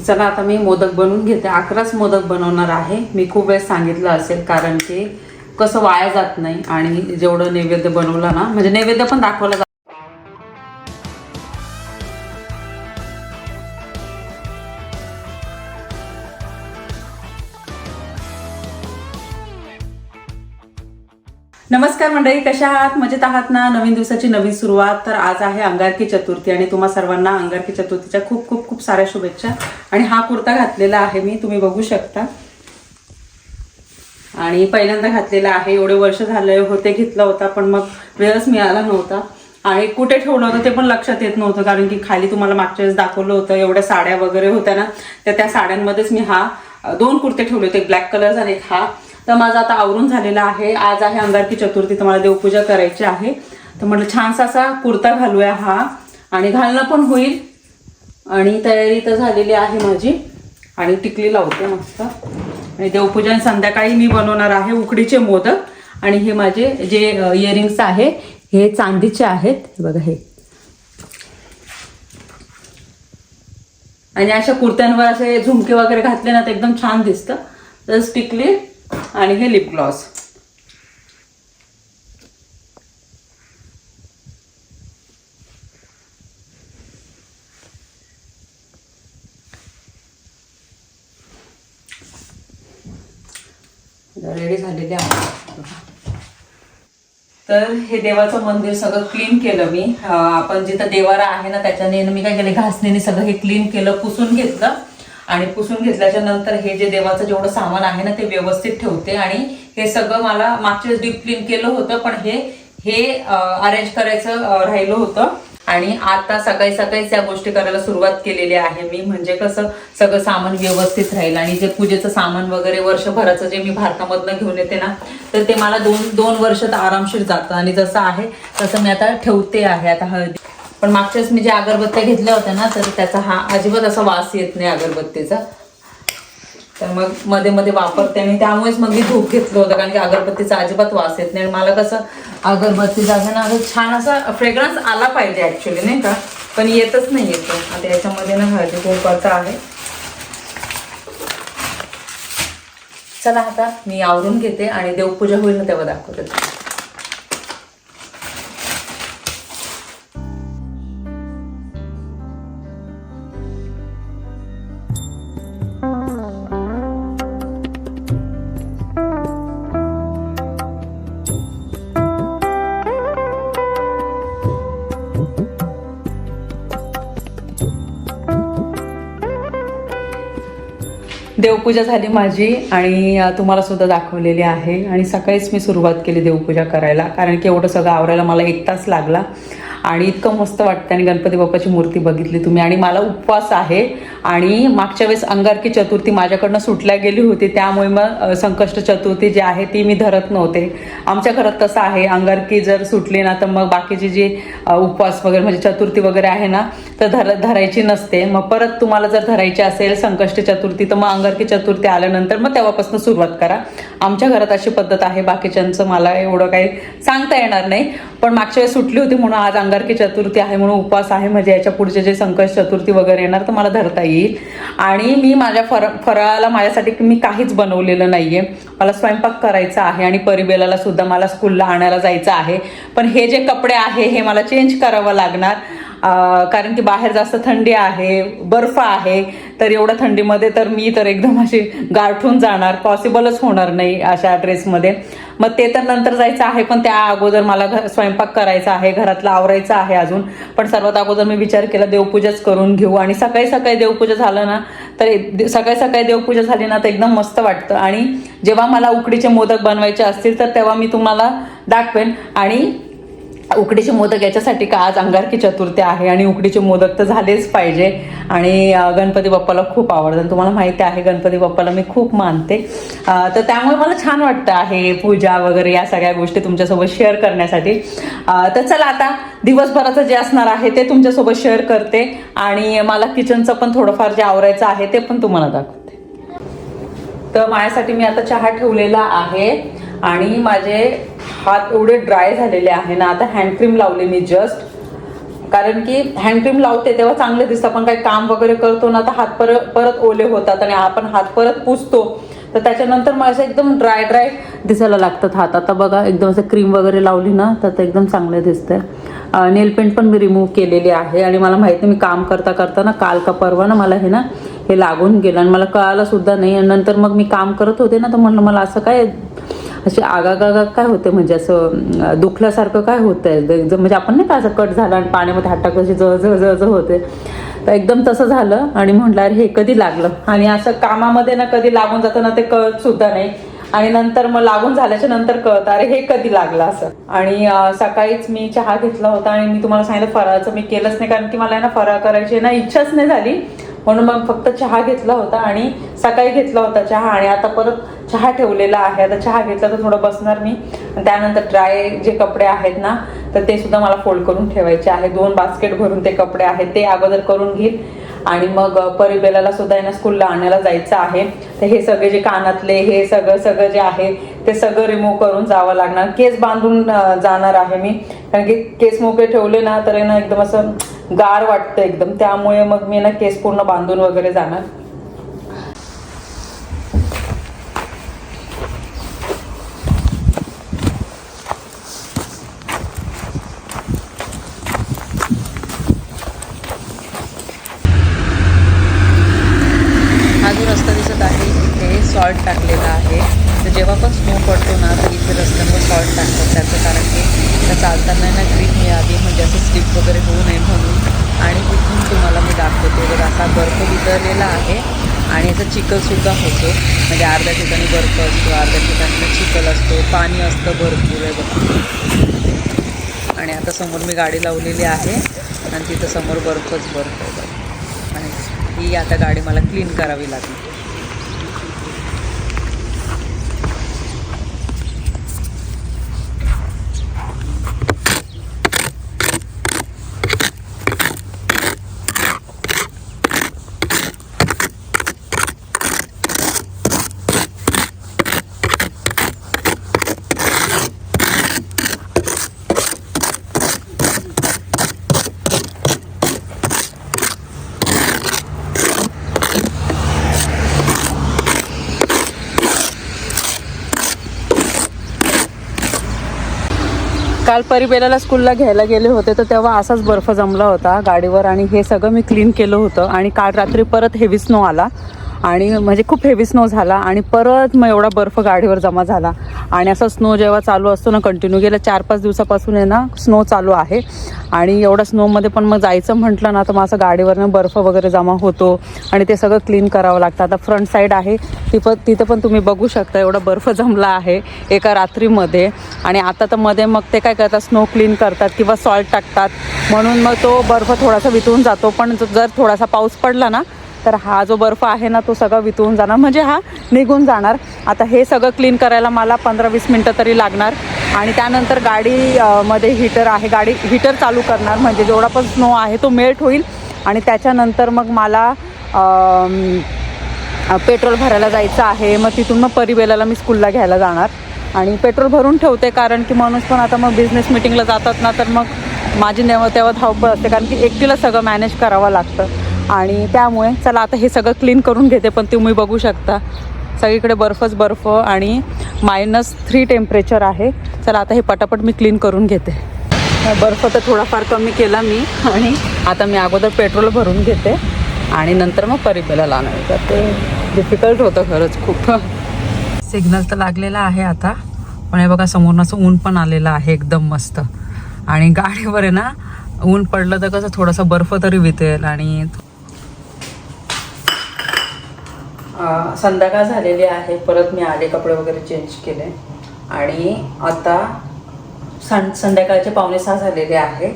चला आता मी मोदक बनवून घेते. अकराच मोदक बनवणार आहे. मी खूप वेळ सांगितलं असेल कारण की कसं वाया जात नाही आणि जेवढं नैवेद्य बनवलं ना म्हणजे नैवेद्य पण दाखवलं जात नमस्कार मंडळी कशा आहात? मजेत आहात ना? नवीन दिवसाची नवीन सुरुवात. तर आज आहे अंगारकी चतुर्थी आणि तुम्हा सर्वांना अंगारकी चतुर्थीच्या खूप खूप खूप साऱ्या शुभेच्छा. आणि हा कुर्ता घातलेला आहे मी तुम्ही बघू शकता. आणि पहिल्यांदा घातलेला आहे. एवढे वर्ष झाले होते घेतला होता पण मग वेळच मिळाला नव्हता. आणि कुठे ठेवलं होतं ते पण लक्षात येत नव्हतं कारण की खाली तुम्हाला मागच्या वेळेस दाखवलं होतं एवढ्या साड्या वगैरे होत्या ना तर त्या साड्यांमध्येच मी हा दोन कुर्ते ठेवले होते एक ब्लॅक कलरचा आणि एक हा. तर माझं आता आवरून झालेला आहे. आज आहे अंगारकी चतुर्थी तर मला देवपूजा करायची आहे. तर म्हटलं छानसा असा कुर्ता घालूया हा. आणि घालणं पण होईल. आणि तयारी तर झालेली आहे माझी. आणि टिकली लावते मस्त. आणि देवपूजन संध्याकाळी मी बनवणार आहे उकडीचे मोदक. आणि हे माझे जे इयरिंग्स आहे हे चांदीचे आहेत. हे बघा हे. आणि अशा कुर्त्यांवर असे झुमके वगैरे घातले ना तर एकदम छान दिसतं. तर टिकली. आणि हे लिप ग्लॉस रेडी झालेले आहे तर हे देवाचं मंदिर सगळं क्लीन केलं मी. आपण जिथं देवारा आहे ना त्याच्याने मी काय केलं घासणीने सगळं हे क्लीन केलं पुसून घेतलं. आणि पुसून घेतल्याच्या नंतर हे जे देवाचं जेवढं सामान आहे ना ते व्यवस्थित ठेवते. आणि हे सगळं मला मागच्या डीप क्लीन केलं होतं पण हे हे अरेंज करायचं राहिलं होतं. आणि आता सकाळी सकाळीच या गोष्टी करायला सुरुवात केलेली आहे मी. म्हणजे कसं सगळं सामान व्यवस्थित राहील. आणि जे पूजेचं सामान वगैरे वर्षभराचं जे मी भारतामधनं घेऊन येते ना तर ते मला दोन दोन वर्ष आरामशीर जातं. आणि जसं आहे तसं मी आता ठेवते आहे. आता हळदी पण मागच्या वेळेस मी ज्या अगरबत्त्या घेतल्या होत्या ना तर त्याचा हा अजिबात असा वास येत नाही अगरबत्तीचा. तर मग मध्ये मध्ये वापरते आणि त्यामुळेच मग मी धूप घेतलं होतं कारण की अगरबत्तीचा अजिबात वास येत नाही. आणि मला कसं अगरबत्तीचा जागा ना असं छान असा फ्रेग्रन्स आला पाहिजे ॲक्च्युली नाही का? पण येतच नाही येतो. आता याच्यामध्ये ना हळदी कुंकवाचा आहे. चला आता मी आवरून घेते आणि देवपूजा होईल ना तेव्हा दाखवते. देवपूजा झाली माझी आणि तुम्हाला सुद्धा दाखवलेली आहे. आणि सकाळीच मी सुरुवात केली देवपूजा करायला. कारण की एवढं सगळं आवरायला मला एक तास लागला. आणि इतकं मस्त वाटतं आणि गणपती बाप्पाची मूर्ती बघितली तुम्ही. आणि मला उपवास आहे. आणि मागच्या वेळेस अंगारकी चतुर्थी माझ्याकडनं सुटल्या गेली होती. त्यामुळे मग संकष्ट चतुर्थी जी आहे ती मी धरत नव्हते. आमच्या घरात तसं आहे. अंगारकी जर सुटली ना तर मग बाकीची जी उपवास वगैरे म्हणजे चतुर्थी वगैरे आहे ना तर धर धरायची नसते. मग परत तुम्हाला जर धरायची असेल संकष्ट चतुर्थी तर मग अंगारकी चतुर्थी आल्यानंतर मग तेव्हापासून सुरुवात करा. आमच्या घरात अशी पद्धत आहे. बाकीच्यांचं मला एवढं काही सांगता येणार नाही. पण मागच्या वेळेस सुटली होती म्हणून आज अंगारकी चतुर्थी आहे म्हणून उपवास आहे म्हणजे याच्या पुढचे जे संकट चतुर्थी वगैरे येणार तर मला धरता येईल. आणि मी माझ्या फर फराळाला माझ्यासाठी मी काहीच बनवलेलं नाही आहे मला स्वयंपाक करायचा आहे आणि परिबेलाला सुद्धा मला स्कूलला आणायला जायचं आहे. पण हे जे कपडे आहे हे मला चेंज करावं लागणार. कारण की बाहेर जास्त थंडी आहे बर्फ आहे तर एवढ्या थंडीमध्ये तर मी तर एकदम अशी गारठून जाणार. पॉसिबलच होणार नाही अशा ड्रेसमध्ये मग ते तर नंतर जायचं आहे पण त्या अगोदर मला घर स्वयंपाक करायचा आहे घरातलं आवरायचं आहे अजून. पण सर्वात अगोदर मी विचार केला देवपूजाच करून घेऊ. आणि सकाळी सकाळी देवपूजा झालं ना तर सकाळी सकाळी देवपूजा झाली ना तर एकदम मस्त वाटतं. आणि जेव्हा मला उकडीचे मोदक बनवायचे असतील तर तेव्हा मी तुम्हाला दाखवेन. आणि उकडीचे मोदक याच्यासाठी का आज अंगारकी चतुर्थी आहे आणि उकडीचे मोदक तर झालेच पाहिजे. आणि गणपती बाप्पाला खूप आवडतं. तुम्हाला माहिती आहे गणपती बाप्पाला मी खूप मानते. तर त्यामुळे मला छान वाटतं आहे पूजा वगैरे या सगळ्या गोष्टी तुमच्यासोबत शेअर करण्यासाठी. तर चला आता दिवसभराचं जे असणार आहे ते तुमच्यासोबत शेअर करते. आणि मला किचनचं पण थोडंफार जे आवरायचं आहे ते पण तुम्हाला दाखवते. तर माझ्यासाठी मी आता चहा ठेवलेला आहे. आणि माझे हात एवढे ड्राय झालेले आहे ना आता हँडक्रीम लावले मी जस्ट कारण की हँडक्रीम लावते तेव्हा चांगले दिसतं. आपण काही काम वगैरे करतो ना तर हात परत परत ओले होतात आणि आपण हात परत पुसतो. तर त्याच्यानंतर मग असं एकदम ड्राय ड्राय दिसायला लागतात हात. आता बघा एकदम असं क्रीम वगैरे लावली ना तर ते एकदम चांगलं दिसतंय. नेल पेंट पण मी रिमूव्ह केलेली आहे आणि मला माहिती नाही मी काम करता करता ना काल का परवा ना मला हे ना हे लागून गेलं. आणि मला कळालं सुद्धा नाही. आणि नंतर मग मी काम करत होते ना तर म्हणलं मला असं काय अशी आगागागा काय होते? म्हणजे असं दुखल्यासारखं काय होतं एकदम म्हणजे आपण नाही का असं कट झाला आणि पाण्यामध्ये हात टाकलं जळ जळ जळ जळ होते. तर एकदम तसं झालं आणि म्हटलं अरे हे कधी लागलं? आणि असं कामामध्ये ना कधी लागून जातं ना ते कळत सुद्धा नाही. आणि नंतर मग लागून झाल्याच्यानंतर कळत अरे हे कधी लागलं असं? आणि सकाळीच मी चहा घेतला होता आणि मी तुम्हाला सांगितलं फराळाचं मी केलंच नाही कारण की मला ना फराळ करायची ना इच्छाच नाही झाली. म्हणून मग फक्त चहा घेतला होता आणि सकाळी घेतला होता चहा आणि आता परत चहा ठेवलेला आहे. आता चहा घेतला तर थोडं बसणार मी. त्यानंतर ड्राय जे कपडे आहेत ना तर ते सुद्धा मला फोल्ड करून ठेवायचे आहे. दोन बास्केट भरून ते कपडे आहेत ते अगोदर करून घेईल. आणि मग परिबेलाला सुद्धा यांना स्कूलला आणायला जायचं आहे. तर हे सगळे जे कानातले हे सगळं सगळं जे आहे ते सगळं रिमूव्ह करून जावं लागणार. केस बांधून जाणार आहे मी. कारण की केस मोकळे ठेवले ना तर ना एकदम असं गार वाटतं एकदम. त्यामुळे मग मी ना केस पूर्ण बांधून वगैरे जाणार. हा जो रस्ता दिसत आहे इथे सॉल्ट टाकलेला आहे. तर जेव्हा पण स्नो पडतो ना तर इथे रस्त्यांवर सॉल्ट टाकतात त्याचं. कारण की चालताना ना ग्रीप मिळावी म्हणजे असं स्लिप वगैरे होऊ नये म्हणून आणि इथून तुम्हाला मी दाखवते बघ असा बर्फ वितळलेला आहे आणि याचा चिखलसुद्धा होतो. म्हणजे अर्ध्या ठिकाणी बर्फ असतो अर्ध्या ठिकाणी चिखल असतो पाणी असतं भरपूर आहे बघा. आणि आता समोर मी गाडी लावलेली आहे आणि तिथं समोर बर्फच बर्फ आहे बघा. आणि ही आता गाडी मला क्लीन करावी लागली. काल परिबेलाला स्कूलला घ्यायला गेले होते तर तेव्हा असाच बर्फ जमला होता गाडीवर आणि हे सगळं मी क्लीन केलं होतं. आणि काल रात्री परत हेवी स्नो आला. आणि म्हणजे खूप हेवी स्नो झाला आणि परत मग एवढा बर्फ गाडीवर जमा झाला. आणि असा स्नो जेव्हा चालू असतो ना कंटिन्यू गेल्या चार पाच दिवसापासून आहे ना स्नो चालू आहे. आणि एवढा स्नोमध्ये पण मग जायचं म्हटलं ना तर मग असं गाडीवरनं बर्फ वगैरे जमा होतो. आणि ते सगळं क्लीन करावं लागतं. आता फ्रंट साईड आहे. ती पण तिथं पण तुम्ही बघू शकता एवढा बर्फ जमला आहे एका रात्रीमध्ये. आणि आता तर मध्ये मग ते काय करतात स्नो क्लीन करतात किंवा सॉल्ट टाकतात. म्हणून मग तो बर्फ थोडासा वितळून जातो. पण जर थोडासा पाऊस पडला ना तर हा जो बर्फ आहे ना तो सगळा वितळून जाणार. म्हणजे हा निघून जाणार. आता हे सगळं क्लीन करायला मला पंधरा वीस मिनटं तरी लागणार. आणि त्यानंतर गाडी मध्ये हीटर आहे. गाडी हीटर चालू करणार. म्हणजे जेवढा पण स्नो आहे तो मेल्ट होईल. आणि त्याच्यानंतर मग मला पेट्रोल भरायला जायचं आहे. मग तिथून मग परिवेलाला मी स्कूलला घ्यायला जाणार. आणि पेट्रोल भरून ठेवते कारण की माणूस पण आता मग बिझनेस मिटिंगला जातात ना तर मग माझी नेव तेव्हा धावपळ असते. कारण की एकटीला सगळं मॅनेज करावं लागतं. आणि त्यामुळे चला आता हे सगळं क्लीन करून घेते पण तुम्ही बघू शकता. सगळीकडे बर्फच बर्फ आणि मायनस थ्री टेम्परेचर आहे. चला आता हे पटापट मी क्लीन करून घेते. बर्फ तर थोडाफार कमी केला मी आणि आता मी अगोदर पेट्रोल भरून घेते आणि नंतर मग परिबेला लावणार तर ते डिफिकल्ट होतं खरंच खूप. सिग्नल तर लागलेला आहे आता. पण हे बघा समोरून असं ऊन पण आलेलं आहे एकदम मस्त. आणि गाडीवर आहे ना ऊन पडलं तर कसं थोडासा बर्फ तरी वितेल आणि संध्याकाळ झालेली आहे. परत मी आले कपडे वगैरे चेंज केले. आणि आता सं संध्याकाळचे पावणे सहा झालेले आहे.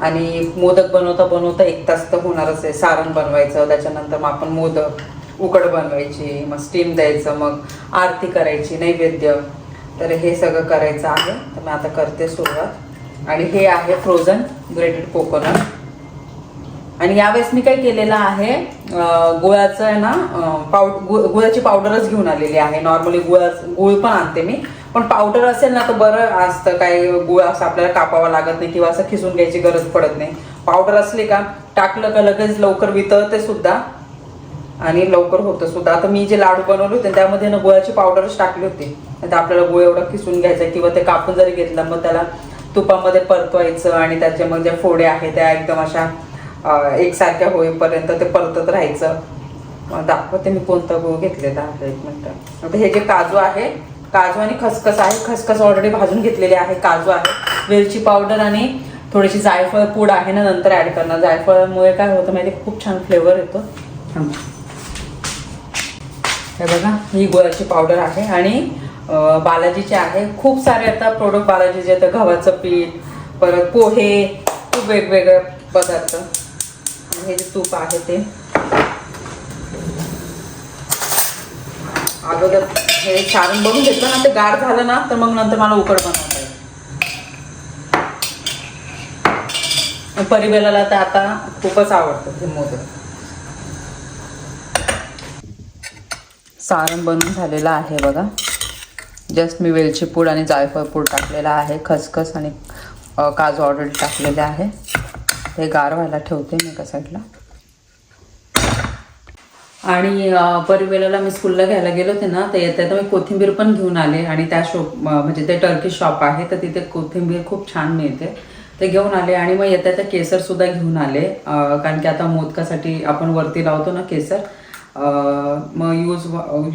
आणि मोदक बनवता बनवता एक तास तर होणारच आहे. सारण बनवायचं त्याच्यानंतर मग आपण मोदक उकड बनवायची मग स्टीम द्यायचं मग आरती करायची नैवेद्य. तर हे सगळं करायचं आहे. तर मी आता करते सुरुवात. आणि हे आहे फ्रोझन ग्रेटेड कोकोनट आणि यावेळेस मी काय केलेलं आहे गुळाचं आहे ना पावड पाव गुळ गुळाची पावडरच घेऊन आलेली आहे. नॉर्मली गुळाच गुळ पण आणते मी. पण पावडर असेल ना तर बरं असतं. काय गुळ असं आपल्याला कापावा लागत नाही किंवा असं खिसून घ्यायची गरज पडत नाही. पावडर असली का टाकलं का लगेच लवकर वितळते सुद्धा. आणि लवकर होतं सुद्धा. आता मी जे लाडू बनवले होते त्यामध्ये ना गुळाची पावडरच टाकली होती. आता आपल्याला गुळ एवढा खिसून घ्यायचा किंवा ते कापून जरी घेतलं मग त्याला तुपामध्ये परतवायचं आणि त्याचे मग ज्या फोड्या आहेत त्या एकदम अशा एकसारख्या होईपर्यंत ते परतत राहायचं. मग दाखवते मी कोणतं गहू घेतलेला आहे. एक मिनटं. आता हे जे काजू आहे काजू आणि खसखस आहे. खसखस ऑलरेडी भाजून घेतलेले आहे. काजू आहे. वेलची पावडर आणि थोडीशी जायफळ पूड आहे ना नंतर ॲड करणार. जायफळमुळे काय होतं माहिती खूप छान फ्लेवर येतो. हे. बघा ही गुळाची पावडर आहे आणि बालाजीचे आहे. खूप सारे आता प्रोडक्ट बालाजीचे आता गव्हाचं पीठ परत पोहे खूप वेगवेगळे पदार्थ. हे जे तूप आहे ते. अगोदर हे सारण बनवून घेतलं ना ते गार झालं ना तर मग नंतर मला उकड बनवता येईल परिवेलाला तर आता खूपच आवडतं हे मोदक. सारण बनवून झालेलं आहे बघा. जस्ट मी वेलची पूड आणि जायफळ पूड टाकलेला आहे. खसखस आणि काजू ऑर्डर टाकलेले आहे. ते गार व्हायला ठेवते मी एका साईडला. आणि अ, मी स्कूलला घ्यायला गेलो होते ना तर येत्या मी कोथिंबीर पण घेऊन आले आणि त्या शॉप म्हणजे ते टर्की शॉप आहे तर तिथे कोथिंबीर खूप छान मिळते. ते घेऊन आले आणि मग येत्या त्या केसरसुद्धा घेऊन आले कारण की आता मोदकासाठी आपण वरती लावतो ना केसर मग यूज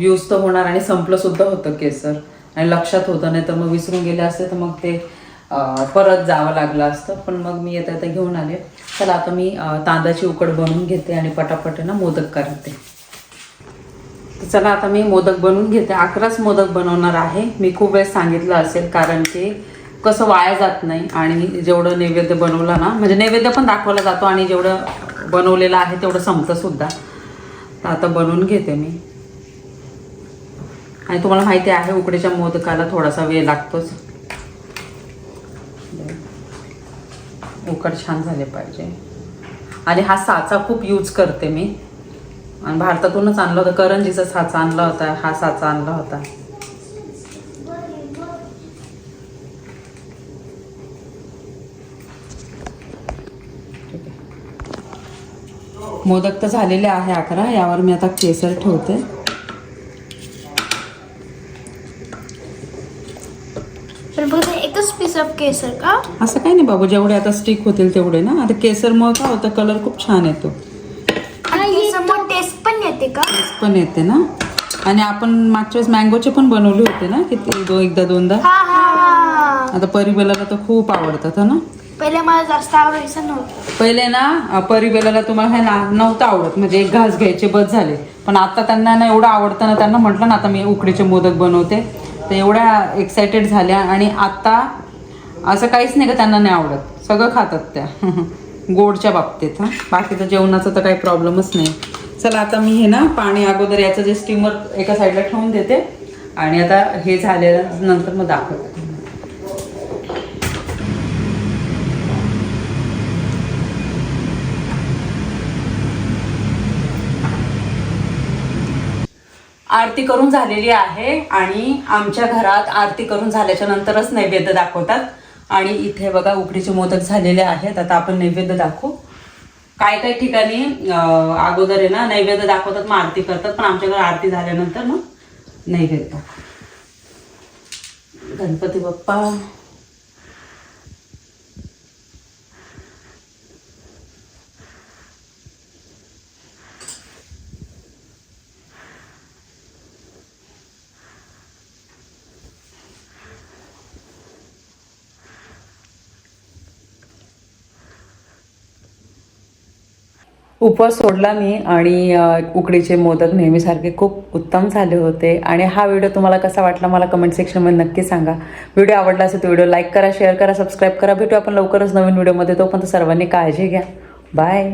यूज तर होणार आणि संपलंसुद्धा होतं केसर. आणि लक्षात होतं नाही तर मग विसरून गेले असते तर मग ते परत जावं लागलं असतं. पण मग मी येता येता घेऊन आले. चला आता मी तांदळाची उकड बनवून घेते आणि पटापट ना मोदक करते. तर चला आता मी मोदक बनवून घेते. अकराच मोदक बनवणार आहे. मी खूप वेळेस सांगितलं असेल कारण की कसं वाया जात नाही आणि जेवढं नैवेद्य बनवलं ना म्हणजे नैवेद्य पण दाखवला जातो आणि जेवढं बनवलेलं आहे तेवढं संपतं सुद्धा. तर आता बनवून घेते मी. आणि तुम्हाला माहिती आहे उकडीच्या मोदकाला थोडासा वेळ लागतोच. उकड छान झाले पाहिजे. आणि हा साचा खूप यूज करते मी. आणि भारतातूनच आणला होता. करंजीचा साचा आणला होता. हा साचा आणला होता. मोदक तर झालेले आहे अकरा. यावर मी आता केसर ठेवते पण फक्त एकच पीस ऑफ केसर का? असं काही नाही बाबू जेवढे आता स्टिक होतील तेवढे ना. आता केसरमुळे काय होतं? कलर खूप छान येतो. टेस्ट पण येते का? टेस्ट पण येते ना. आणि आपण मागच्या वेळेस मँगोचे पण बनवले होते ना किती? दो एकदा दोनदा. हा हा हा. आता परिबेलाला तर खूप आवडतात ना? पहिले मला जास्त आवडायचं नव्हतं. पहिले ना परिबेलाला तुम्हाला हे ना नव्हतं आवडत. म्हणजे एक घास घ्यायचे बस झाले. पण आता त्यांना ना एवढं आवडतं ना त्यांना म्हटलं ना आता मी उकडीचे मोदक बनवते. तर एवढ्या एक्सायटेड झाल्या आणि आता असं काहीच नाही का त्यांना नाही आवडत. सगळं खातात त्या. गोडच्या बाबतीत हां. बाकीचं जेवणाचं तर काही प्रॉब्लेमच नाही. चला आता मी हे ना पाणी अगोदर याचं जे स्टीमर एका साईडला ठेवून देते. आणि आता हे झाल्या नंतर मग दाखवते. आरती करून झालेली आहे आणि आमच्या घरात आरती करून झाल्याच्या नंतरच नैवेद्य दाखवतात. आणि इथे बघा उकडीचे मोदक झालेले आहेत. आता आपण नैवेद्य दाखवू. काय काय ठिकाणी अगोदर आहे ना नैवेद्य दाखवतात मग आरती करतात पण आमच्याकडे आरती झाल्यानंतर मग नैवेद्य. गणपती बाप्पा. उपवास सोडला मी आणि उकडीचे मोदक नेहमीसारखे खूप उत्तम झाले होते. आणि हा व्हिडिओ तुम्हाला कसा वाटला मला कमेंट सेक्शनमध्ये नक्की सांगा. व्हिडिओ आवडला असेल तर व्हिडिओ लाईक करा शेअर करा सबस्क्राईब करा. भेटू आपण लवकरच नवीन व्हिडिओमध्ये. तोपर्यंत सर्वांनी काळजी घ्या. बाय.